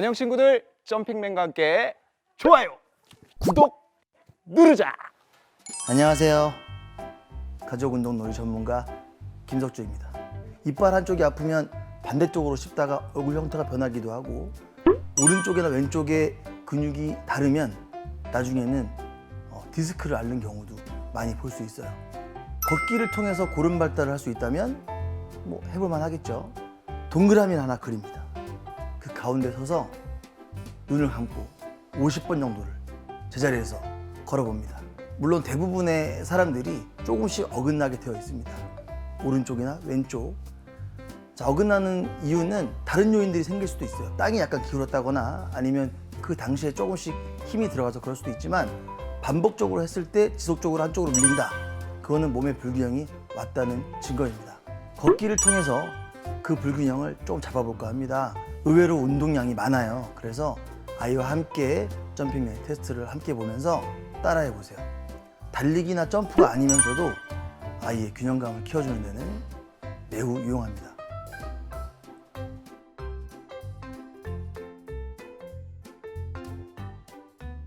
안녕 친구들 점핑맨과 함께 좋아요 구독 누르자 안녕하세요. 가족운동 놀이 전문가 김석주입니다. 이빨 한쪽이 아프면 반대쪽으로 씹다가 얼굴 형태가 변하기도 하고 오른쪽이나 왼쪽에 근육이 다르면 나중에는 어, 디스크를 앓는 경우도 많이 볼 수 있어요. 걷기를 통해서 고름 발달을 할 수 있다면 뭐 해볼만 하겠죠. 동그라미를 하나 그립니다. 그 가운데 서서 눈을 감고 50번 정도를 제자리에서 걸어봅니다. 물론 대부분의 사람들이 조금씩 어긋나게 되어 있습니다. 오른쪽이나 왼쪽. 자, 어긋나는 이유는 다른 요인들이 생길 수도 있어요. 땅이 약간 기울었다거나 아니면 그 당시에 조금씩 힘이 들어가서 그럴 수도 있지만 반복적으로 했을 때 지속적으로 한쪽으로 밀린다. 그거는 몸의 불균형이 왔다는 증거입니다. 걷기를 통해서 그 불균형을 조금 잡아볼까 합니다. 의외로 운동량이 많아요. 그래서 아이와 함께 점핑맨 테스트를 함께 보면서 따라해 보세요. 달리기나 점프가 아니면서도 아이의 균형감을 키워주는 데는 매우 유용합니다.